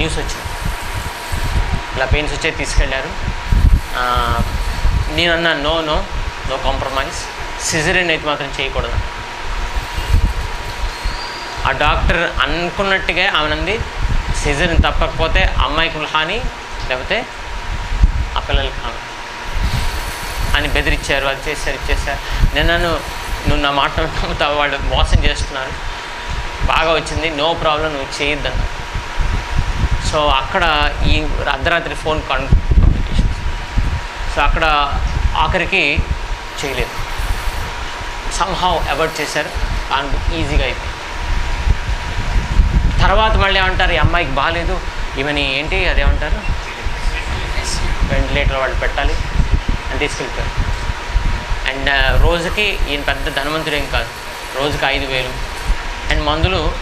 News వచ్చింది. ఇలా pains వచ్చే తీసుకెళ్ళారు. నేను అన్నా no no no compromise. Caesarean అయితే మాత్రం చేయకూడదు. ఆ డాక్టర్ అనుకున్నట్టుగా ఆమెనంది సిజరీన్ తప్పకపోతే అమ్మాయికి హాని లేకపోతే ఆ పిల్లలకి హాని. అని బెదిరించారు అది చేశారు ఇచ్చేసారు నేను నన్ను నువ్వు నా మాట నమ్ముతావు వాళ్ళు మోసం చేస్తున్నారు. బాగా వచ్చింది నో ప్రాబ్లం నువ్వు చేయొద్దన్నా సో అక్కడ ఈ అర్ధరాత్రి ఫోన్ కాన్ కమ్యూనికేషన్ సో అక్కడ ఆఖరికి చేయలేదు. సంహౌ అవాయిడ్ చేశారు అండ్ ఈజీగా అయిపోయింది. తర్వాత మళ్ళీ ఏమంటారు ఈ అమ్మాయికి బాగాలేదు ఈమెని ఏంటి అదేమంటారు? వెంటిలేటర్ వాళ్ళు పెట్టాలి అని తీసుకెళ్ళిపోయారు. అండ్ రోజుకి ఈయన పెద్ద ధనవంతుడు ఏం కాదు. రోజుకి ఐదు వేలు. అండ్ మందులు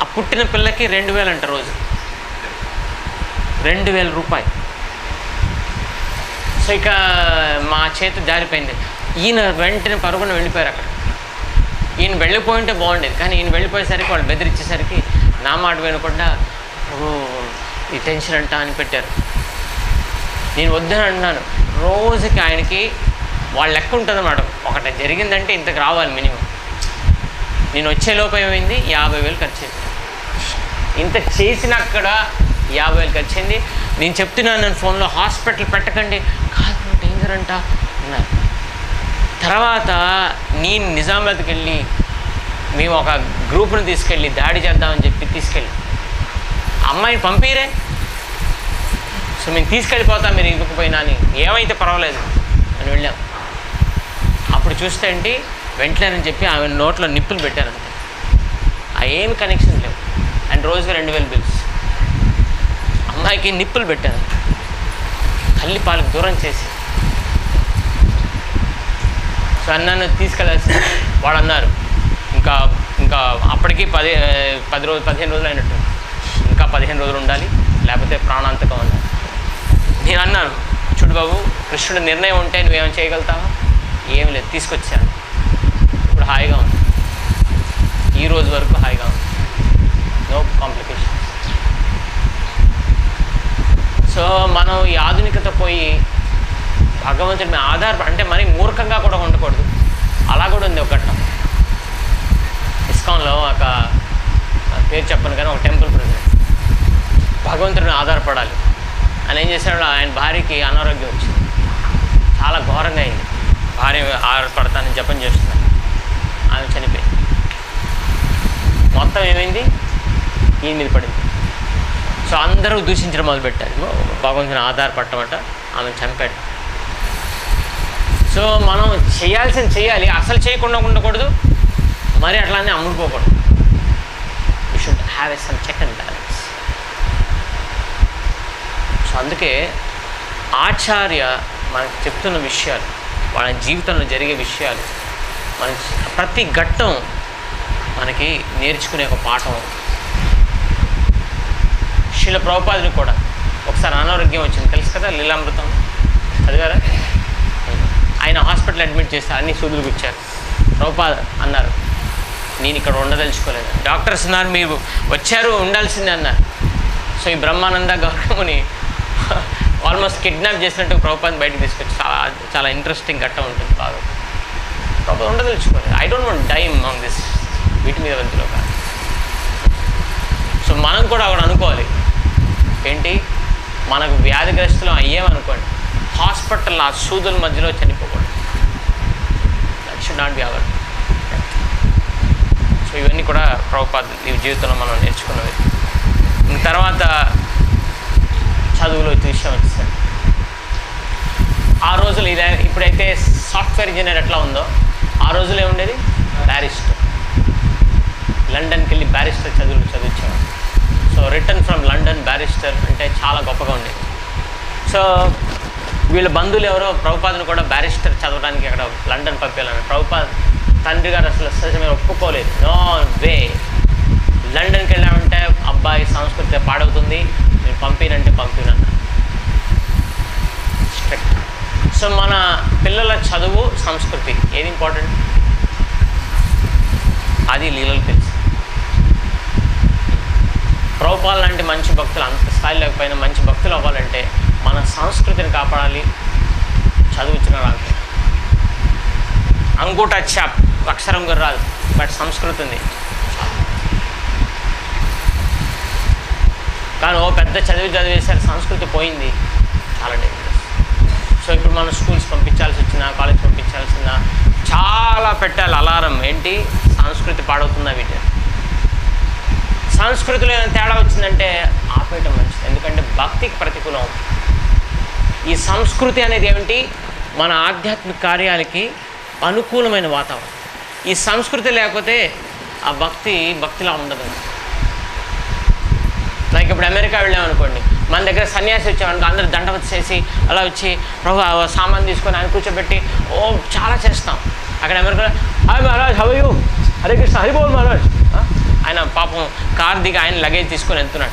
ఆ పుట్టిన పిల్లకి రెండు వేలు అంట రోజు రెండు వేల రూపాయలు. సో ఇక మా చేతి జారిపోయింది. ఈయన వెంటనే పరుగున వెళ్ళిపోయారు అక్కడ. ఈయన వెళ్ళిపోయింటే బాగుండేది కానీ ఈయన వెళ్ళిపోయేసరికి వాళ్ళు బెదిరించేసరికి నా మాట వినకుండా ఓ ఈ టెన్షన్ అంట అని పెట్టారు. నేను వద్దని అన్నాను. రోజుకి ఆయనకి వాళ్ళ లెక్క ఉంటుంది అన్నమాట ఒకటి జరిగిందంటే ఇంతకు రావాలి మినిమం. నేను వచ్చేలోపు ఏమైంది? యాభై వేలు ఖర్చు అయింది ఇంత చేసిన అక్కడ యాభై వేలు వచ్చింది. నేను చెప్తున్నాను నన్ను ఫోన్లో హాస్పిటల్ పెట్టకండి. కాదు డేంజర్ అంట. అన్నారు. తర్వాత నేను నిజామాబాద్కి వెళ్ళి మేము ఒక గ్రూప్ను తీసుకెళ్ళి దాడి చేద్దామని చెప్పి తీసుకెళ్ళి. అమ్మాయిని పంపిరే? సో మేము తీసుకెళ్ళిపోతాం మీరు ఇవ్వకపోయినా అని. ఏమైతే పర్వాలేదు అని వెళ్ళాం. అప్పుడు చూస్తే ఏంటి వెంటనే అని చెప్పి ఆమె నోట్లో నిప్పులు పెట్టారంతే ఆ ఏమి కనెక్షన్ లేవు. అండ్ రోజుకి రెండు వేలు బిల్స్ అమ్మాయికి నిప్పులు పెట్టాను. తల్లి పాలకు దూరం చేసి. సో అన్నాను తీసుకెళ్ళాల్సి వాడు అన్నారు ఇంకా ఇంకా అప్పటికి పది పది రోజులు పదిహేను రోజులు అయినట్టు. ఇంకా పదిహేను రోజులు ఉండాలి లేకపోతే ప్రాణాంతకం అన్నారు. నేను అన్నాను చూడు బాబు కృష్ణుడు నిర్ణయం ఉంటే నువ్వేం చేయగలుగుతావా? ఏం లేదు తీసుకొచ్చాను. ఇప్పుడు హాయిగా ఉంది. ఈ రోజు వరకు హాయిగా ఉంది. No complication. సో మనం ఈ ఆధునికత పోయి భగవంతుడి మీద ఆధారపడి అంటే మరీ మూర్ఖంగా కూడా ఉండకూడదు. అలా కూడా ఉంది ఒక ఘట్టం. ఇస్కాన్లో ఒక పేరు చెప్పను కానీ ఒక టెంపుల్ ప్రెసిడెంట్ భగవంతుడిని ఆధారపడాలి. అని ఏం చేశాడు? ఆయన భార్యకి అనారోగ్యం వచ్చింది. చాలా ఘోరంగా అయింది. భార్య ఆధారపడతానని జపం చేస్తున్నాను ఆమె చనిపోయింది. మొత్తం ఏమైంది? ఈయన మీద పడింది. సో అందరూ దూషించడం మొదలుపెట్టారు. భగవంతుని ఆధారపడటమట ఆమె చంపాడు. సో మనం చేయాల్సింది చేయాలి. అసలు చేయకుండా ఉండకూడదు. మరి అట్లానే అమ్ముడుకోకూడదు you should have a some check and balance so అందుకే ఆచార్య మనకు చెప్తున్న విషయాలు వాళ్ళ జీవితంలో జరిగే విషయాలు మన ప్రతి ఘట్టం మనకి నేర్చుకునే ఒక పాఠం. శిల ప్రభుపాదుని కూడా. ఒకసారి అనారోగ్యం వచ్చింది. తెలుసు కదా లీలామృతం? అది కదా? ఆయన హాస్పిటల్ అడ్మిట్ చేస్తే అన్ని సూదులు గుచ్చారు. ప్రభుపాద అన్నారు నేను ఇక్కడ ఉండదలుచుకోలేదు. డాక్టర్స్ ఉన్నారు మీరు వచ్చారు ఉండాల్సిందే అన్నారు. సో ఈ బ్రహ్మానంద గౌరవముని ఆల్మోస్ట్ కిడ్నాప్ చేసినట్టు ప్రభుపాద్ బయటకు తీసుకొచ్చి చాలా చాలా ఇంట్రెస్టింగ్ ఘట్టం ఉంటుంది బాగా. ప్రభుత్వం ఉండదలుచుకోలేదు. I don't want time on this వీటి మీద వెళ్తులో కాదు సో మనం కూడా అక్కడ అనుకోవాలి. ఏంటి? మనకు వ్యాధిగ్రస్తులు అయ్యేమనుకోండి హాస్పిటల్ ఆ సూదుల మధ్యలో చనిపోకూడదు. That should not be our so ఇవన్నీ కూడా ప్రభుపాద ఈ జీవితంలో మనం నేర్చుకున్నవి. తర్వాత చదువులో విషయం వచ్చేసరి ఆ రోజులు ఇలా ఇప్పుడైతే సాఫ్ట్వేర్ ఇంజనీర్ ఎట్లా ఉందో ఆ రోజులు ఏముండేది? బ్యారిస్టర్ లండన్కి వెళ్ళి బ్యారిస్టర్ చదువులు చదివించేవాడు. So return from London barrister అంటే చాలా గొప్పగా ఉంది. సో వీళ్ళ బంధువులు ఎవరో ప్రభుపాదను కూడా బ్యారిస్టర్ చదవడానికి అక్కడ లండన్ పంపించాలని ప్రభుపాద్ తండ్రి గారు అసలు సహజమైన ఒప్పుకోలేదు. నో వే లండన్కి వెళ్ళామంటే అబ్బాయి సంస్కృతి పాడవుతుంది. నేను పంపినంటే పంపినన్న స్ట్రిక్ట్ సో మన పిల్లల చదువు సంస్కృతి. ఏది ఇంపార్టెంట్ అది లీలలు తెలుసు. ప్రభుపాల్ లాంటి మంచి భక్తులు అంత స్థాయి లేకపోయినా మంచి భక్తులు అవ్వాలంటే మన సంస్కృతిని కాపాడాలి. చదువుచ్చిన రాదు అంగూట చాప్ అక్షరం కూడా రాదు. బట్ సంస్కృతి ఉంది. కానీ ఓ పెద్ద చదివి చదివేసరి సంస్కృతి పోయింది. చాలా డేంజరస్ సో ఇప్పుడు మనం స్కూల్స్ పంపించాల్సి వచ్చినా కాలేజ్ పంపించాల్సిన చాలా పెట్టాలి. అలారం ఏంటి? సంస్కృతి పాడవుతుందా వీటి? సంస్కృతిలో ఏమైనా తేడా వచ్చిందంటే ఆపేయటం మంచిది. ఎందుకంటే భక్తికి ప్రతికూలం. ఈ సంస్కృతి అనేది ఏమిటి? మన ఆధ్యాత్మిక కార్యాలకి అనుకూలమైన వాతావరణం. ఈ సంస్కృతి లేకపోతే ఆ భక్తి భక్తిలా ఉండదు. లైక్ ఇప్పుడు అమెరికా వెళ్ళామనుకోండి. మన దగ్గర సన్యాసి వచ్చామనుకో అందరు దండవతి చేసి అలా వచ్చి ప్రభు సామాన్ తీసుకొని ఆయన కూర్చోబెట్టి ఓ చాలా చేస్తాం. అక్కడ అమెరికాలో hi Maharaj how you? Hare Krishna Haribol Maharaj. ఆయన పాపం కార్ దిగి ఆయన లగేజ్ తీసుకొని వెళ్తున్నాడు.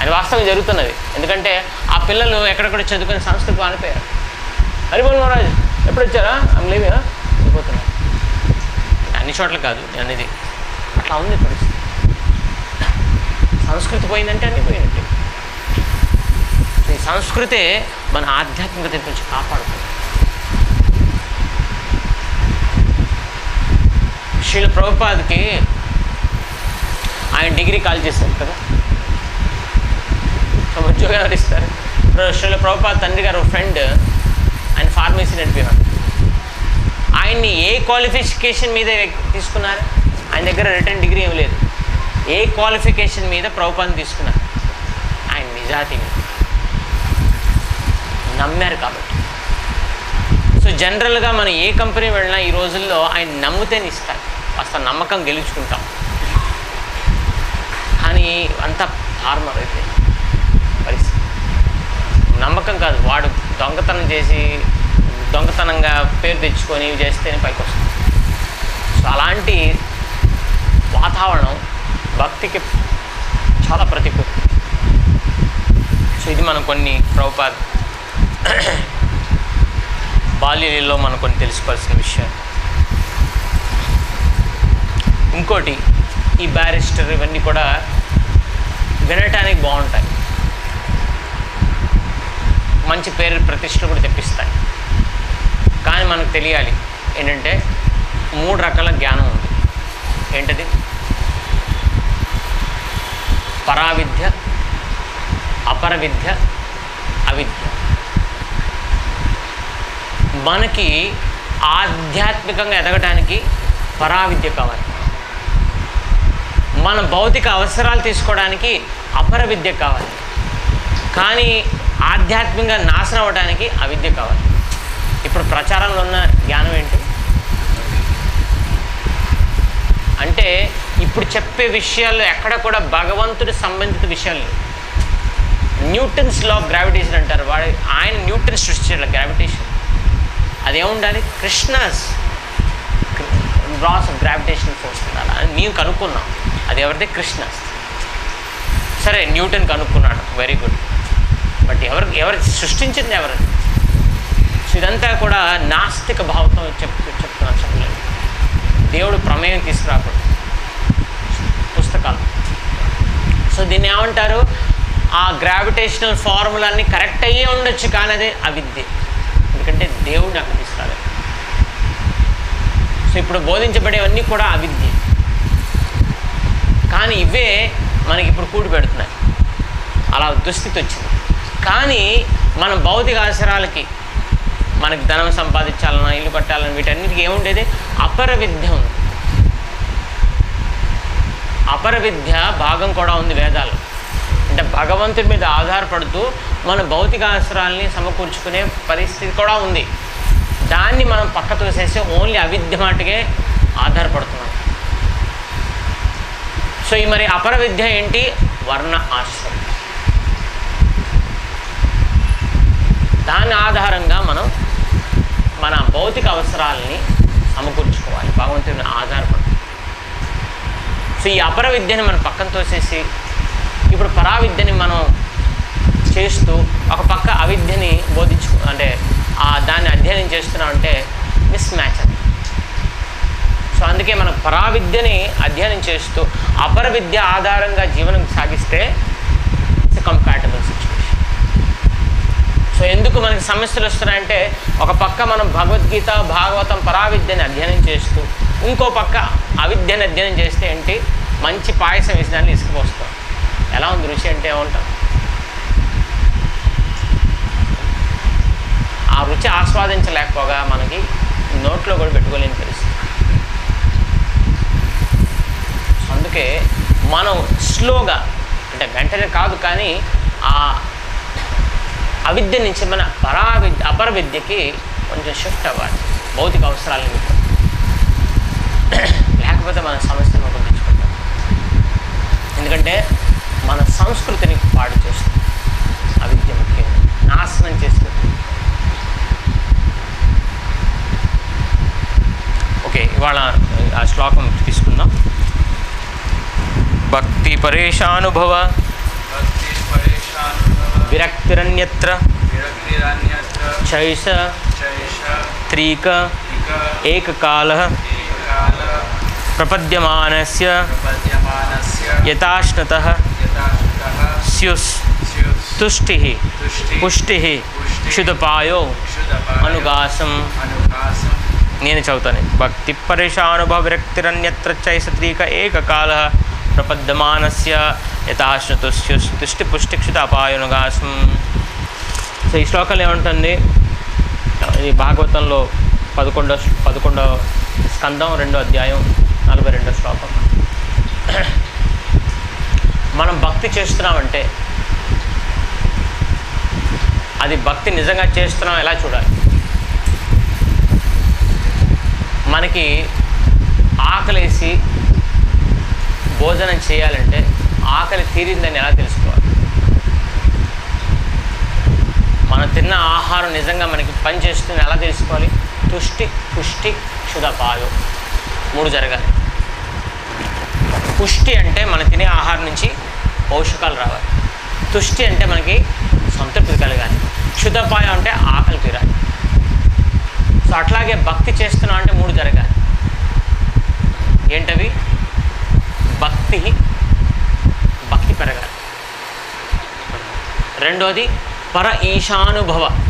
అని వాస్తవం జరుగుతున్నది. ఎందుకంటే ఆ పిల్లలు ఎక్కడెక్కడ చదువుకొని సంస్కృతి మానిపోయారు హరిబోల్ మహారాజ్ ఎప్పుడు వచ్చారా ఐమ్ లేవా వెళ్ళిపోతున్నారు. అన్ని చోట్ల కాదు అనేది అట్లా ఉంది పరిస్థితి. సంస్కృతి పోయిందంటే అన్నీ పోయినట్టే. ఈ సంస్కృతే మన ఆధ్యాత్మికత నుంచి కాపాడుతుంది. శ్రీల ప్రభుపాద్కి ఆయన డిగ్రీ కాల్ చేశారు కదా. ఉద్యోగం ఎవరు ఇస్తారు. శ్రీల ప్రభుపాద్ తండ్రి గారు ఫ్రెండ్ ఆయన ఫార్మసీ నడిపినాడు ఆయన్ని ఏ క్వాలిఫికేషన్ మీద తీసుకున్నారు? ఆయన దగ్గర రిటర్న్ డిగ్రీ ఏం లేదు. ఏ క్వాలిఫికేషన్ మీద ప్రభుపాదం తీసుకున్నారు? ఆయన నిజాతిని నమ్మారు కాబట్టి. సో జనరల్గా మనం ఏ కంపెనీ వెళ్ళినా ఈ రోజుల్లో ఆయన నమ్మితేనే ఇస్తారు. కాస్త నమ్మకం గెలుచుకుంటాం. కానీ అంత ఫార్మర్ అయితే పరిస్థితి. నమ్మకం కాదు వాడు దొంగతనం చేసి దొంగతనంగా పేరు తెచ్చుకొని ఇవి చేస్తేనే పైకి వస్తుంది సో అలాంటి వాతావరణం భక్తికి చాలా ప్రతికూల సో ఇది మనం కొన్ని ప్రభుపాద్ బాల్యలో మనం కొన్ని తెలుసుకోవాల్సిన విషయాలు. ఇంకోటి ఈ బ్యారిస్టర్ ఇవన్నీ కూడా వినటానికి బాగుంటాయి. మంచి పేరు ప్రతిష్టలు కూడా తెప్పిస్తాయి. కానీ మనకు తెలియాలి ఏంటంటే మూడు రకాల జ్ఞానం ఉంది. ఏంటది? పరావిద్య అపర విద్య అవిద్య. మనకి ఆధ్యాత్మికంగా ఎదగటానికి పరావిద్య కావాలి. మన భౌతిక అవసరాలు తీసుకోవడానికి అపర విద్య కావాలి. కానీ ఆధ్యాత్మికంగా నాశనం అవ్వడానికి అవిద్య కావాలి. ఇప్పుడు ప్రచారంలో ఉన్న జ్ఞానం ఏంటి? అంటే ఇప్పుడు చెప్పే విషయాల్లో ఎక్కడ కూడా భగవంతుడి సంబంధిత విషయాలు లేవు. న్యూటన్స్ లా ఆఫ్ గ్రావిటేషన్ అంటారు. వాడు ఆయన న్యూటన్ సృష్టించాడు gravitation. అదేముండాలి? Krishna's laws of gravitation force ఉండాలి. అని మేము కనుక్కున్నాం. అది ఎవరిది? కృష్ణ. సరే న్యూటన్ కనుక్కున్నాడు. వెరీ గుడ్ బట్ ఎవరు ఎవరు సృష్టించింది ఎవరు? సో ఇదంతా కూడా నాస్తిక భావంతో చెప్తూ చెప్తున్నారు చెప్పలేదు. దేవుడు ప్రమేయం తీసుకురాకూడదు. పుస్తకాలు. సో దీన్ని ఏమంటారు? ఆ గ్రావిటేషనల్ ఫార్ములాన్ని కరెక్ట్ అయ్యే ఉండొచ్చు కానీ అదే అవిద్య. ఎందుకంటే దేవుడిని అక్కడ తీసుకురాలేదు. సో ఇప్పుడు బోధించబడేవన్నీ కూడా అవిద్య. కానీ ఇవే మనకి ఇప్పుడు కూడి పెడుతున్నాయి. అలా దుస్థితి వచ్చింది. కానీ మన భౌతిక అవసరాలకి మనకి ధనం సంపాదించాలన్నా ఇల్లు కట్టాలన్నా వీటన్నిటికీ ఏముండేది? అపర విద్య ఉంది. అపర విద్య భాగం కూడా ఉంది వేదాలు. అంటే భగవంతుడి మీద ఆధారపడుతూ మన భౌతిక అవసరాలని సమకూర్చుకునే పరిస్థితి కూడా ఉంది. దాన్ని మనం పక్క తోసేసి ఓన్లీ అవిద్య మాటకే ఆధారపడుతున్నాం. సో ఈ మరి అపర విద్య ఏంటి? వర్ణ ఆశ్రమం. దాని ఆధారంగా మనం మన భౌతిక అవసరాలని సమకూర్చుకోవాలి భగవంతుని ఆధారపడి. సో ఈ అపర విద్యని మనం పక్కన తోసేసి ఇప్పుడు పరా విద్యని మనం చేస్తూ ఒక పక్క అవిద్యని బోధించు అంటే దాన్ని అధ్యయనం చేస్తున్నాం అంటే మిస్ మ్యాచ్ అది అందుకే మనం పరావిద్యని అధ్యయనం చేస్తూ అపర విద్య ఆధారంగా జీవనం సాగిస్తే ఇట్స్ కంపాటబుల్ సిచ్యువేషన్ సో ఎందుకు మనకి సమస్యలు వస్తున్నాయంటే ఒక పక్క మనం భగవద్గీత భాగవతం పరావిద్యని అధ్యయనం చేస్తూ ఇంకో పక్క అవిద్యని అధ్యయనం చేస్తే ఏంటి? మంచి పాయసం విషయాన్ని దాన్ని ఇసుకుపోస్తాం ఎలా ఉంది రుచి అంటే ఏమంటాం? ఆ రుచి ఆస్వాదించలేకపోగా మనకి నోట్లో కూడా పెట్టుకోలేని తెలుసు సో అందుకే మనం స్లోగా అంటే వెంటనే కాదు కానీ ఆ అవిద్య నుంచి మన పరా విద్య అపర విద్యకి కొంచెం షిఫ్ట్ అవ్వాలి. భౌతిక అవసరాల నిమిత్తం లేకపోతే మన సమస్యను మనం తెచ్చుకుంటాం ఎందుకంటే మన సంస్కృతిని పాడు చేస్తుంది. అవిద్య ముఖ్యంగా. నాశనం చేస్తుంది. ఓకే ఇవాళ ఆ శ్లోకం తీసుకుందాం. ఏకకాల ప్రపద్యమానస్య ప్రపద్యమానస్య యథాశ్నత యథాశుతః స్యుస్ స్యుస్ తుష్టి తుష్టి పుష్టి క్షుదపాయో క్షుదపాయ అనుగాసం అనుకాసం నేను చదువుతాను భక్తి పరేషానుభవ విరక్తిరన్యత్ర చైసత్రీక ఏకకాల ప్రపద్యమానస్య యథాశ్నతుస్యుస్ తుష్టి పుష్టిక్షిత అపాయునుగాసం సో ఈ శ్లోకాలు ఏముంటుంది? ఇది భాగవతంలో పదకొండో పదకొండో స్కందం రెండో అధ్యాయం నలభై రెండో శ్లోకం. మనం భక్తి చేస్తున్నామంటే అది భక్తి నిజంగా చేస్తున్నాం ఎలా చూడాలి? మనకి ఆకలేసి భోజనం చేయాలంటే ఆకలి తీరిందని ఎలా తెలుసుకోవాలి? మనం తిన్న ఆహారం నిజంగా మనకి పని చేస్తుంది ఎలా తెలుసుకోవాలి? తుష్టి పుష్టి క్షుధపాయు. మూడు జరగాలి. పుష్టి అంటే మనం తినే ఆహారం నుంచి పోషకాలు రావాలి. తుష్టి అంటే మనకి సంతృప్తి కలగాలి. క్షుధపాయం అంటే ఆకలి తీరాలి. సో అట్లాగే భక్తి చేస్తున్నాం అంటే మూడు జరగాలి. ఏంటవి? భక్తి. భక్తి పెరగాలి. రెండోది పర ఈశానుభవ.